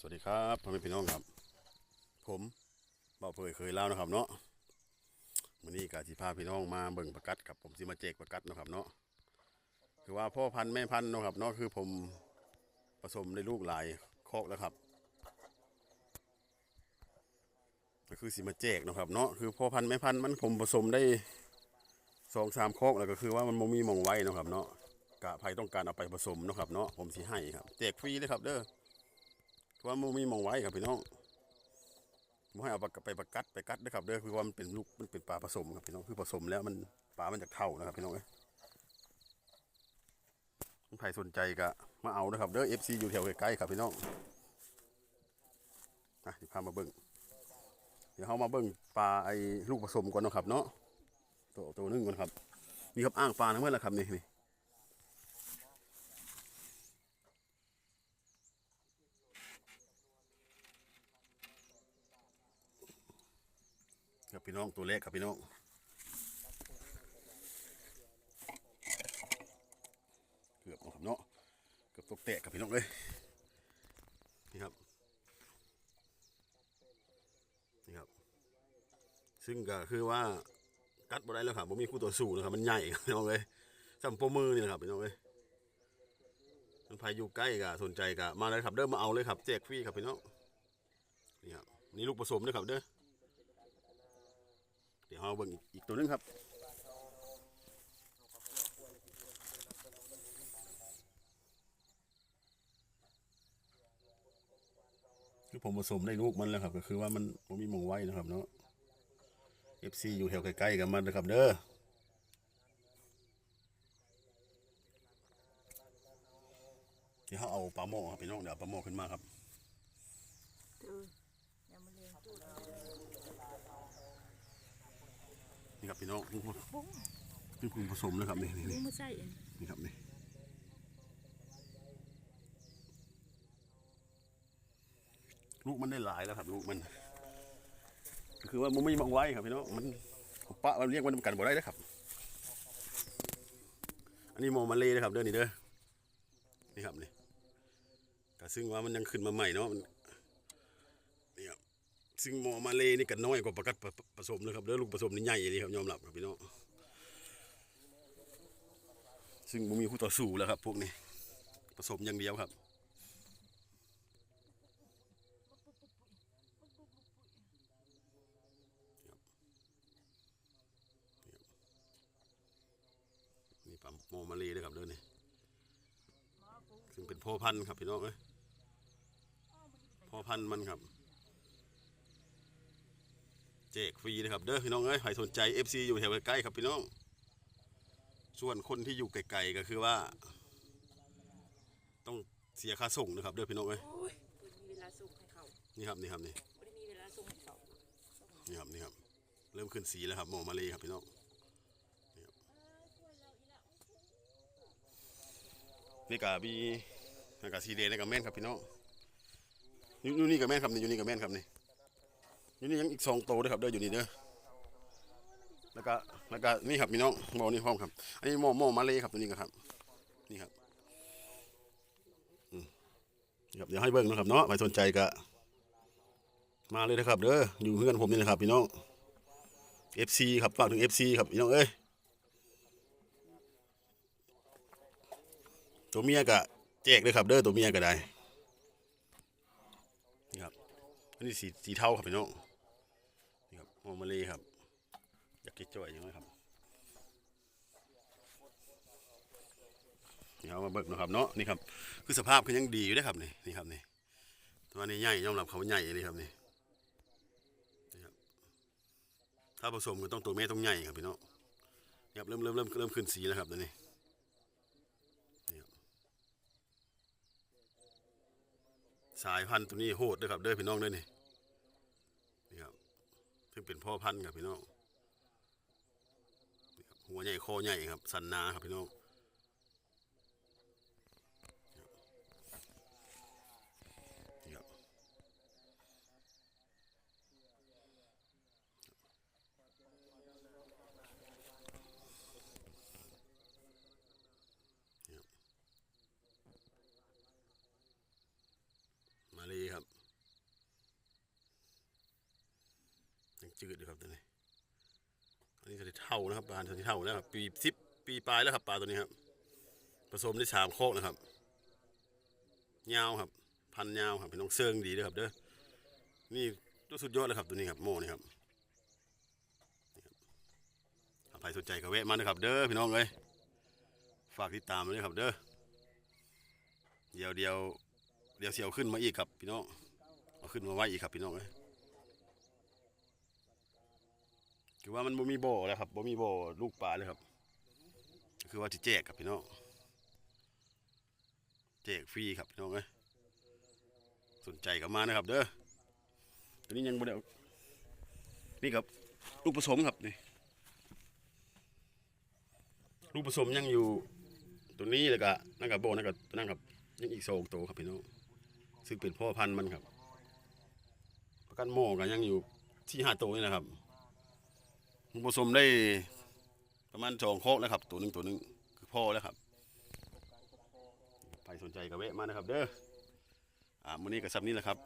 สวัสดีครับพ่อแม่พี่น้องครับ ผมเบาเผยเคยเล่านะครับเนาะวันนี้กาสิพาพี่น้องมาเบิ่งประกัดครับผมสิมาแจกประกัดนะครับเนาะคือว่าพ่อพันธุ์แม่พันธุ์นะครับเนาะคือผมผสมในลูกหลายคอกแล้วครับ ก็คือสิมาแจกนะครับเนาะคือพ่อพันธุ์แม่พันธุ์มันผมผสมได้สองสามคอกแล้วก็คือว่ามันบ่มีมองไว้นะครับเนาะกะใครต้องการเอาไปผสมนะครับเนาะผมสิให้ครับแจกฟรีเลยครับเด้อ ว่ามันมีมองไว้ครับพี่น้องผมให้เอาไปประกัดไปกัดด้วยครับเด้อคือว่ามันเป็นลูกมันเป็นปลาผสมครับพี่น้องคือผสมแล้วมันปลามันจากเท่านะครับพี่น้องเอ้ยใครสนใจก็มาเอานะครับเด้อ FC อยู่แถวใกล้ๆครับพี่น้องอะเดี๋ยวพามาเบิ่งเดี๋ยวเขามาเบิ่งปลาไอ้ลูกผสมก่อนนะครับเนาะตัวตัวหนึงก่อนครับนี่ครับอ้างปลาทั้งหมดแล้วครับนี่นี่ ครับ พี่น้องตัวเล็กครับพี่น้องเกือบเอาครับเนาะเกือบตกแตกครับพี่น้องเลยนี่ครับนี่ครับ ซึ่งก็คือว่ากัดบ่ได้แล้วครับผมมีคู่ต่อสู้นะครับมันใหญ่ครับพี่น้องเลยสัมโปมือนี่นะครับพี่น้องเลยมันพายอยู่ใกล้ก็สนใจก็มาเลยครับเด้อมาเอาเลยครับแจกฟรีครับพี่น้องนี่ครับนี่ลูกผสมด้วยครับเด้อ ยวเราเบิ่งอีกตัวนึงครับคือผมผสมได้ลูกมันแล้วครับ ก็คือว่ามันผมมีมองไว้นะครับเนาะ FC อยู่แถวใกล้ๆกันมันนะครับ เด้อเดี๋ยวเขาเอาปลาโมกครับพี่น้องเดี๋ยวปลาโมกขึ้นมาครับ นี่ครับพี่น้องนี่ผมนี่ผมผสมนะครับนี่นี่นี่นี่ใส่เองนี่ครับนี่ลูกมันได้หลายแล้วครับลูกมันคือว่ามันไม่มองไว้ครับพี่น้องมันปะมันเรียกมันกันบ่ได้นะครับ อันนี้โมมาเลยนะครับเด้อนี่เด้อนี่ครับนี่ก็ซึ่งว่ามันยังขึ้นมาใหม่เนาะ ซึ่งโมมาเลนี่กันน้อยกว่าประกัดผสมเลยครับเด้อลูกผสมนี่ใหญ่เลยครับยอมรับครับพี่น้องซึ่งผมมีคู่ต่อสู้แล้วครับ พวกนี้ผสมอย่างเดียวครับนี่ปั๊มโมมาลีด้วยครับเด้อนี่ซึ่งเป็นพ่อพันธุ์ครับพี่น้องเอ้ยพ่อพันธุ์มันครับ แจกฟรีนะครับเด้อพี่น้องเอ้ยใครสนใจ FC อยู่แถวใกล้ๆครับพี่น้อง ส่วนคนที่อยู่ไกลๆก็คือว่า ต้องเสียค่าส่งนะครับเด้อพี่น้องเอ้ยโอ้ยมีเวลาส่งให้เขานี่ครับนี่ครับนี่ไม่ได้มีเวลาส่งให้เขานี่ครับนี่ครับ เริ่มขึ้นสีแล้วครับหมอมาเลยครับพี่น้องนี่ครับนี่กาบีนี่กาสีแดงนี่กับแม่นครับพี่น้องอยู่อยู่นี่กับแม่นครับนี่อยู่นี่กับแม่นครับนี่ ยี่นี่ยังอีกสองโตด้วยครับเด้ออยู่นี่เด้อแล้วก็แล้วก็นี่ครับพี่น้องหมอนี่พร้อมครับ อันนี้หมอหมอมาเลยครับตัวนี้ครับ นี่ครับอืมนี่ครับเดี๋ยวให้เบิ่งนะครับเนาะใครสนใจก็มาเลยนะครับเด้ออยู่เพื่อนผมนี่นะครับพี่น้อง FC ครับฝากถึง FC ครับพี่น้องเอ้ยตัวเมียก็แจกเลยครับเด้อตัวเมียก็ได้นี่ครับอันนี้สีสีเทาครับพี่น้อง นี่ครับมอมาลยครับ อยากกินจ่อยยังไงครับนี่เอามาเบิกนะครับเนาะนี่ครับคือสภาพคือยังดีอยู่เด้ครับนี่นี่ครับนี่ตัวนี้ใหญ่ยอมรับเขาใหญ่เลยครับนี่ถ้าผสมก็ต้องตัวแม่ต้องใหญ่ครับพี่น้องนี่ครับเริ่มเริ่มเริ่มเริ่มขึ้นสีแล้วครับตอนนี้นี่ครับสายพันธุ์ตัวนี้โหดด้วยครับเด้อพี่น้องเด้อนี่นี่ ซึ่งเป็นพ่อพันธุ์ครับพี่น้องหัวใหญ่คอใหญ่ครับ สันนาครับพี่น้องนี่ครับ มาเลยครับ จืดเลยครับตัวนี้อันนี้จะเท่านะครับปลาตัวนี้เท่าแล้วครับปีสิบปีปลายแล้วครับปลาตัวนี้ครับ ผสมได้สามโคกนะครับยาวครับ พันยาวครับเป็นน้องเซิงดีเลยครับเด้อนี่ตัวสุดยอดเลยครับตัวนี้ครับโม่นี่ครับใครสนใจก็แวะมานะครับ เด้อพี่น้องเลยฝากติดตามด้วยครับ เด้อเดี๋ยวเดี๋ยวเดี๋ยวเสียวขึ้นมาอีกครับพี่น้องเอาขึ้นมาไว้อีกครับพี่น้องเลย คือว่ามันบ่มีบ่อแล้วครับบ่มีบ่อลูกปลาเลยครับ คือว่าที่แจกครับพี่น้องแจกฟรีครับพี่น้องเลยสนใจก็มานะครับ เด้อตัวนี้ยังบ่ได้นี่ครับลูกผสมครับนี่ลูกผสมยังอยู่ตัวนี้แล้วก็นั่นกับโบนั่นกับนั่นกับยังอีกสองตัวครับพี่น้องซึ่งเป็นพ่อพันธุ์มันครับ ประกันโม่ก็ยังอยู่ที่ห้าตัวนี่นะครับ ลูกผสมได้ประมาณสองโคกแล้วครับ ตัวหนึ่งตัวหนึ่งคือพ่อแล้วครับใครสนใจก็แวะมานะครับ เด้ออ่ามื้อนี้ก็ซับนี้แหละครับ